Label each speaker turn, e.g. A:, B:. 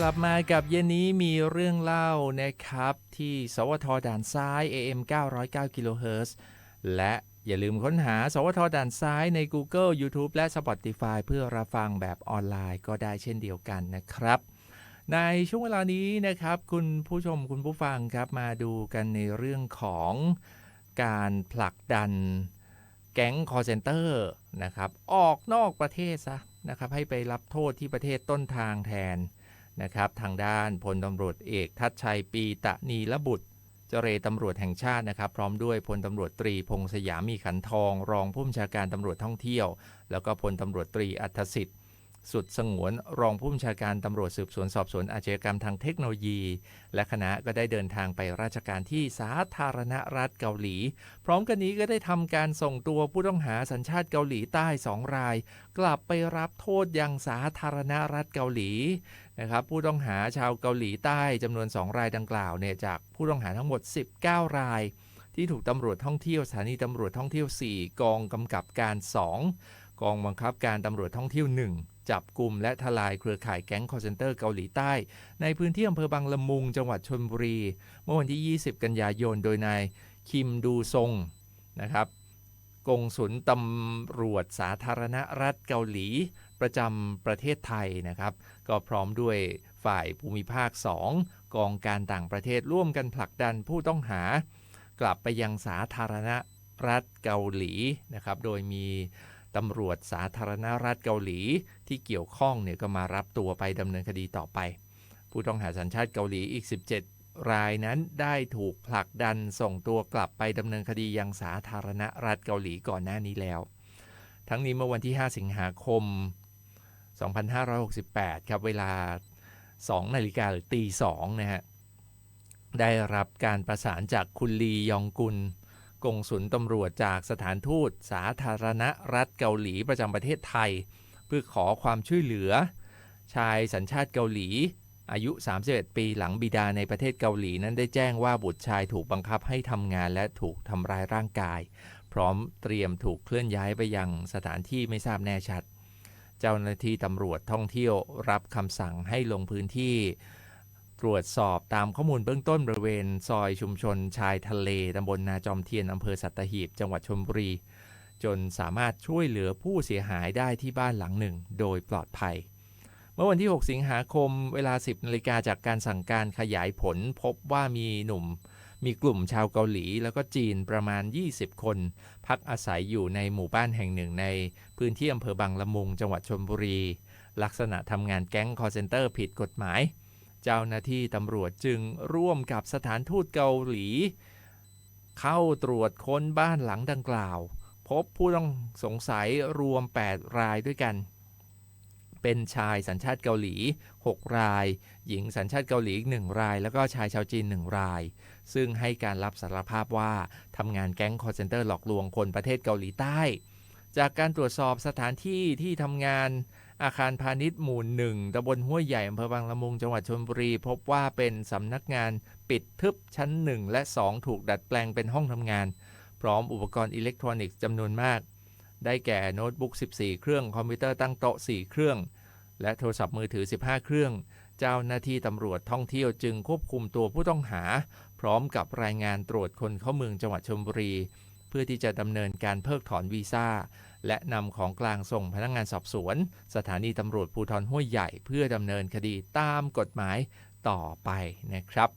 A: กลับมากับเย็นนี้มีเรื่องเล่านะครับ ที่สวทด่านซ้าย AM 909กิโลเฮิรตซ์และอย่าลืมค้นหา สวทด่านซ้ายใน Google YouTube และ Spotify เพื่อรับฟังแบบออนไลน์ก็ได้เช่นเดียวกันนะครับ ในช่วงเวลานี้นะครับ คุณผู้ชมคุณผู้ฟังครับมาดูกันในเรื่องของการผลักดันแก๊งคอร์เซนเตอร์นะครับ ออกนอกประเทศซะนะครับให้ไปรับโทษที่ประเทศต้นทางแทน นะครับทางด้านพลตำรวจเอกทัชชัยปีตะนีละบุตร เจรตำรวจแห่งชาตินะครับ พร้อมด้วยพลตำรวจตรีพงศยามีขันทอง รองผู้บัญชาการตำรวจท่องเที่ยว แล้วก็พลตำรวจตรีอัธสิทธิ์ สุดสงวนรองผู้บัญชาการตำรวจสืบสวนสอบสวนอาชญากรรมทางเทคโนโลยี และคณะก็ได้เดินทางไปราชการที่สาธารณรัฐเกาหลี พร้อมกันนี้ก็ได้ทำการส่งตัวผู้ต้องหาสัญชาติเกาหลีใต้สองราย กลับไปรับโทษยังสาธารณรัฐเกาหลีนะครับผู้ต้องหาชาวเกาหลีใต้จำนวน 2 รายดังกล่าวเนี่ยจากผู้ต้องหาทั้งหมด 19 ราย ที่ถูกตำรวจท่องเที่ยวสถานีตำรวจท่องเที่ยว 4 กองกำกับการ 2 กองบังคับการตำรวจท่องเที่ยว 1 จับกลุ่มและทลายเครือข่ายแก๊งคอร์เซนเตอร์เกาหลีใต้ ในพื้นที่อำเภอบางละมุงจังหวัดชลบุรี เมื่อวันที่ 20 กันยายน โดยนายคิมดูซงนะครับกงสุลตำรวจสาธารณรัฐเกาหลี ประจำประเทศไทยนะครับ ก็พร้อมด้วยฝ่ายภูมิภาค 2 กองการต่างประเทศร่วมกันผลักดันผู้ต้องหา กลับไปยังสาธารณรัฐเกาหลีนะครับ โดยมี ตำรวจสาธารณรัฐเกาหลีที่เกี่ยวข้องเนี่ยก็มารับตัวไปดำเนินคดีต่อไป ผู้ต้องหาสัญชาติเกาหลีอีก 17 รายนั้นได้ถูกผลักดันส่งตัวกลับไปดำเนินคดียังสาธารณรัฐเกาหลีก่อนหน้านี้แล้ว ทั้งนี้เมื่อวันที่ 5 สิงหาคม 2568 ครับเวลา 2 นาฬิกาหรือตี2นะฮะได้รับการประสานจากคุณลียองกุล กงสุลตำรวจจากสถานทูตสาธารณรัฐเกาหลีประจำประเทศไทย เพื่อขอความช่วยเหลือ ชายสัญชาติเกาหลี อายุ 31 ปีหลังบิดาในประเทศเกาหลีนั้นได้แจ้งว่าบุตรชายถูกบังคับให้ทำงานและถูกทำร้ายร่างกาย พร้อมเตรียมถูกเคลื่อนย้ายไปยังสถานที่ไม่ทราบแน่ชัด เจ้าหน้าที่ตำรวจท่องเที่ยวรับคำสั่งให้ลงพื้นที่ ตรวจสอบตามข้อมูลเบื้องต้นบริเวณซอยชุมชนชายทะเลตำบลนาจอมเทียนอำเภอสัตหีบ จังหวัดชลบุรี จนสามารถช่วยเหลือผู้เสียหายได้ที่บ้านหลังหนึ่ง โดยปลอดภัย เมื่อวันที่ 6 สิงหาคมเวลา 10นาฬิกาจากการสั่งการขยายผลพบว่ามีหนุ่ม มีกลุ่มชาวเกาหลี แล้วก็จีนประมาณ 20 คน พักอาศัยอยู่ในหมู่บ้านแห่งหนึ่งในพื้นที่อำเภอบางละมุง จังหวัดชลบุรี ลักษณะทำงานแก๊งคอร์เซนเตอร์ผิดกฎหมาย เจ้าหน้าที่ตำรวจจึงร่วมกับสถานทูตเกาหลี เข้าตรวจค้นบ้านหลังดังกล่าว พบผู้ต้องสงสัยรวม 8 รายด้วยกัน เป็นชายสัญชาติเกาหลี 6 ราย หญิงสัญชาติเกาหลีอีก1ราย แล้วก็ชายชาวจีน 1 ราย ซึ่งให้การรับสารภาพว่าทำงานแก๊งคอร์เซนเตอร์หลอกลวงคนประเทศเกาหลีใต้ จากการตรวจสอบสถานที่ที่ทำงานอาคารพาณิชย์หมู่หนึ่งตำบลห้วยใหญ่อำเภอบางละมุงจังหวัดชลบุรี พบว่าเป็นสำนักงานปิดทึบชั้น1และ 2 ถูกดัดแปลงเป็นห้องทำงาน พร้อมอุปกรณ์อิเล็กทรอนิกส์จำนวนมาก ได้แก่โน้ตบุ๊ก 14 เครื่อง คอมพิวเตอร์ตั้งโต๊ะ 4 เครื่อง และโทรศัพท์มือถือ 15 เครื่อง เจ้าหน้าที่ตำรวจท่องเที่ยวจึงควบคุมตัวผู้ต้องหา พร้อมกับรายงานตรวจคนเข้าเมืองจังหวัดชลบุรี เพื่อที่จะดำเนินการเพิกถอนวีซ่า และนำของกลางส่งพนักงานสอบสวน สถานีตำรวจภูทรห้วยใหญ่ เพื่อดำเนินคดีตามกฎหมายต่อไปนะครับ